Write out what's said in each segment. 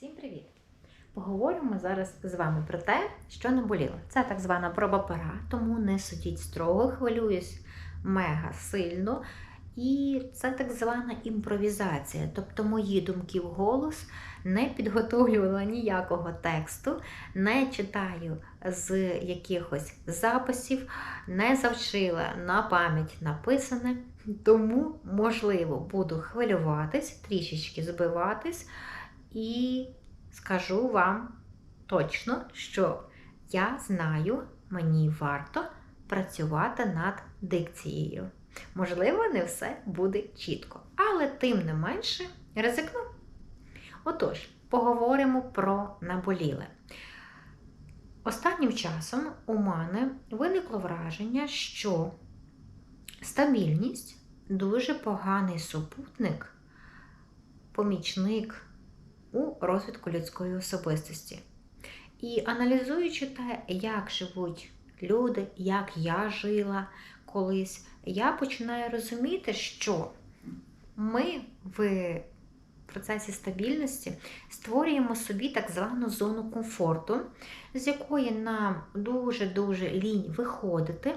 Всім привіт! Поговоримо зараз з вами про те, що наболіло. Це так звана проба пера, тому не судіть строго, хвилююсь мега сильно. І це так звана імпровізація. Тобто мої думки в голос не підготовлювала ніякого тексту, не читаю з якихось записів, не завчила на пам'ять написане. Тому, можливо, буду хвилюватись, трішечки збиватись. І скажу вам точно, що я знаю, мені варто працювати над дикцією. Можливо, не все буде чітко, але тим не менше ризикну. Отож, поговоримо про наболіле. Останнім часом у мене виникло враження, що стабільність дуже поганий супутник, помічник у розвитку людської особистості. І аналізуючи те, як живуть люди, як я жила колись, я починаю розуміти, що ми в процесі стабільності створюємо собі так звану зону комфорту, з якої нам дуже-дуже лінь виходити.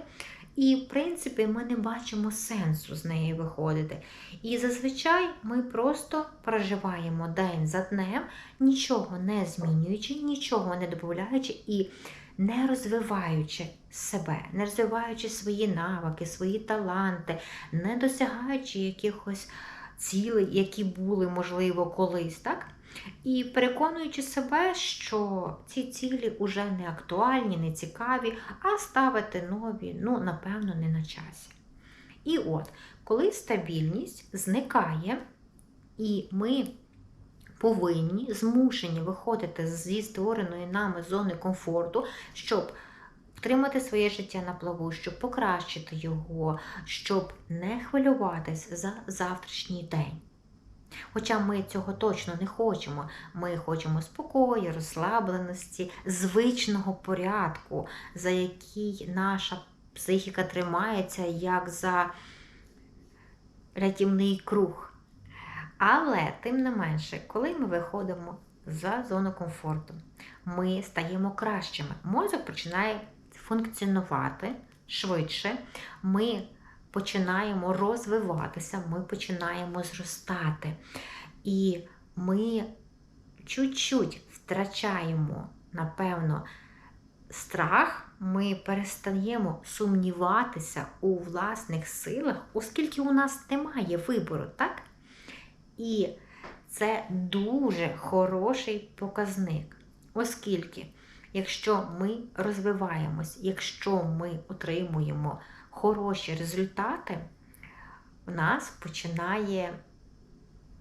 І, в принципі, ми не бачимо сенсу з неї виходити. І зазвичай ми просто проживаємо день за днем, нічого не змінюючи, нічого не додаючи і не розвиваючи себе, не розвиваючи свої навики, свої таланти, не досягаючи якихось цілей, які були, можливо, колись, так? І переконуючи себе, що ці цілі вже не актуальні, не цікаві, а ставити нові, ну, напевно, не на часі. І от, коли стабільність зникає, і ми повинні змушені виходити зі створеної нами зони комфорту, щоб втримати своє життя на плаву, щоб покращити його, щоб не хвилюватись за завтрашній день. Хоча ми цього точно не хочемо. Ми хочемо спокою, розслабленості, звичного порядку, за який наша психіка тримається як за рятівний круг. Але, тим не менше, коли ми виходимо за зону комфорту, ми стаємо кращими. Мозок починає функціонувати швидше. Ми починаємо розвиватися, ми починаємо зростати. І ми чуть-чуть втрачаємо, напевно, страх, ми перестаємо сумніватися у власних силах, оскільки у нас немає вибору, так? І це дуже хороший показник, оскільки, якщо ми розвиваємось, якщо ми отримуємо хороші результати, в нас починає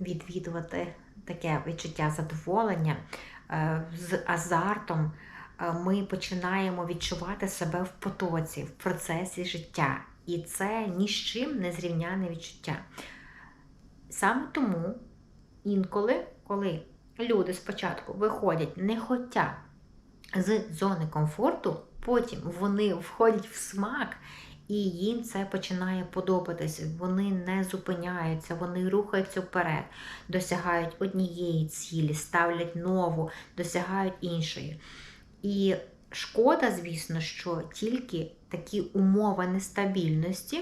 відвідувати таке відчуття задоволення е, з азартом. Е, ми починаємо відчувати себе в потоці, в процесі життя. І це ні з чим не зрівняне відчуття. Саме тому інколи, коли люди спочатку виходять не хотя з зони комфорту, потім вони входять в смак і їм це починає подобатися. Вони не зупиняються, вони рухаються вперед, досягають однієї цілі, ставлять нову, досягають іншої. І шкода, звісно, що тільки такі умови нестабільності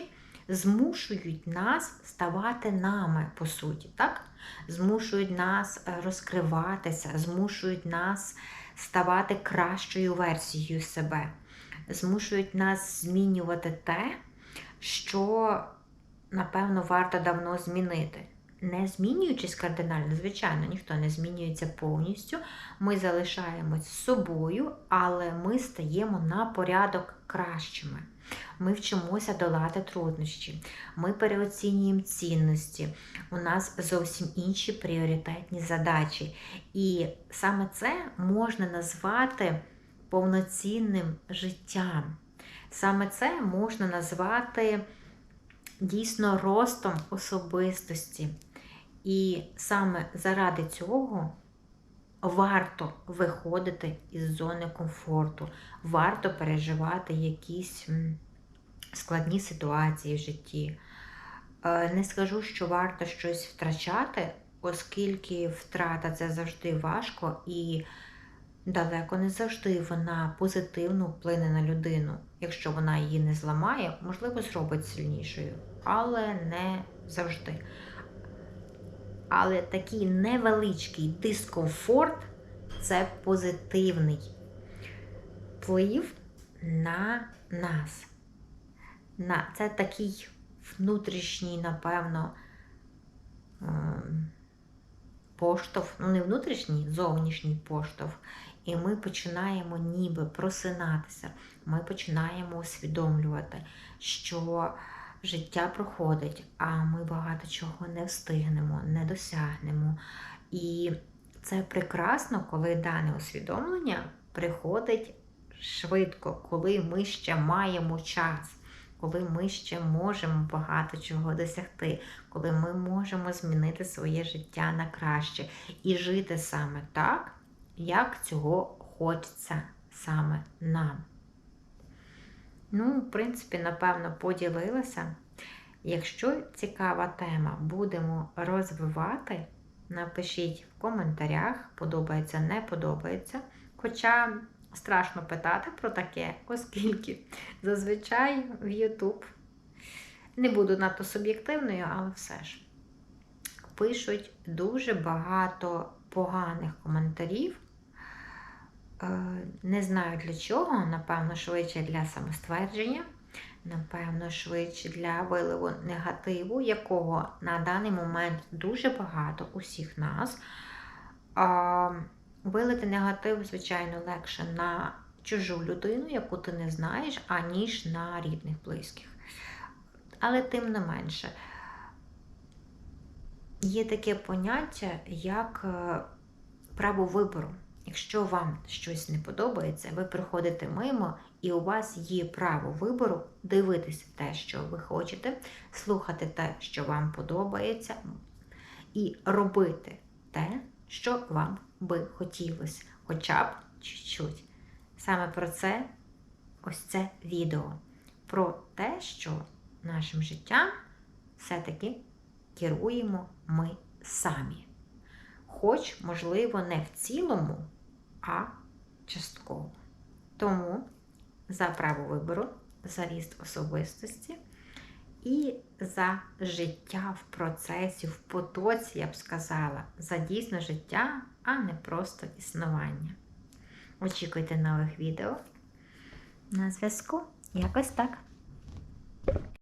змушують нас ставати нами, по суті, так? змушують нас е, розкриватися, змушують нас ставати кращою версією себе змушують нас змінювати те, що, напевно, варто давно змінити. Не змінюючись кардинально, звичайно, ніхто не змінюється повністю. Ми залишаємось собою, але ми стаємо на порядок кращими. Ми вчимося долати труднощі, ми переоцінюємо цінності, у нас зовсім інші пріоритетні задачі. І саме це можна назвати повноцінним життям. Саме це можна назвати дійсно ростом особистості. І саме заради цього варто виходити із зони комфорту, варто переживати якісь складні ситуації в житті. Е, не скажу, що варто щось втрачати, оскільки втрата це завжди важко і далеко не завжди вона позитивно вплине на людину. Якщо вона її не зламає, можливо, зробить сильнішою, але не завжди. Але такий невеличкий дискомфорт це позитивний вплив на нас. На, Це такий внутрішній, напевно, ем, поштовх, ну не внутрішній, зовнішній поштовх. І ми починаємо ніби просинатися. Ми починаємо усвідомлювати, що життя проходить, а ми багато чого не встигнемо, не досягнемо. І це прекрасно, коли дане усвідомлення приходить швидко, коли ми ще маємо час, коли ми ще можемо багато чого досягти, коли ми можемо змінити своє життя на краще і жити саме так, як цього хочеться саме нам. Ну, в принципі, напевно, поділилася. Якщо цікава тема, будемо розвивати. Напишіть в коментарях, подобається, не подобається. Хоча страшно питати про таке, оскільки зазвичай в YouTube не буду надто суб'єктивною, але все ж пишуть дуже багато поганих коментарів. Не знаю для чого, напевно, швидше для самоствердження, напевно, швидше для виливу негативу, якого на даний момент дуже багато усіх нас. Вилити негатив, звичайно, легше на чужу людину, яку ти не знаєш, аніж на рідних близьких. Але тим не менше, є таке поняття, як е, право вибору. Якщо вам щось не подобається, ви приходите мимо, і у вас є право вибору дивитися те, що ви хочете, слухати те, що вам подобається, і робити те, що вам би хотілося, хоча б чуть-чуть. Саме про це ось це відео. Про те, що нашим життям все-таки керуємо ми самі. Хоч, можливо, не в цілому, а частково. Тому за право вибору, за ріст особистості і за життя в процесі, в потоці, я б сказала, за дійсне життя, а не просто існування. Очікуйте нових відео. На зв'язку якось так.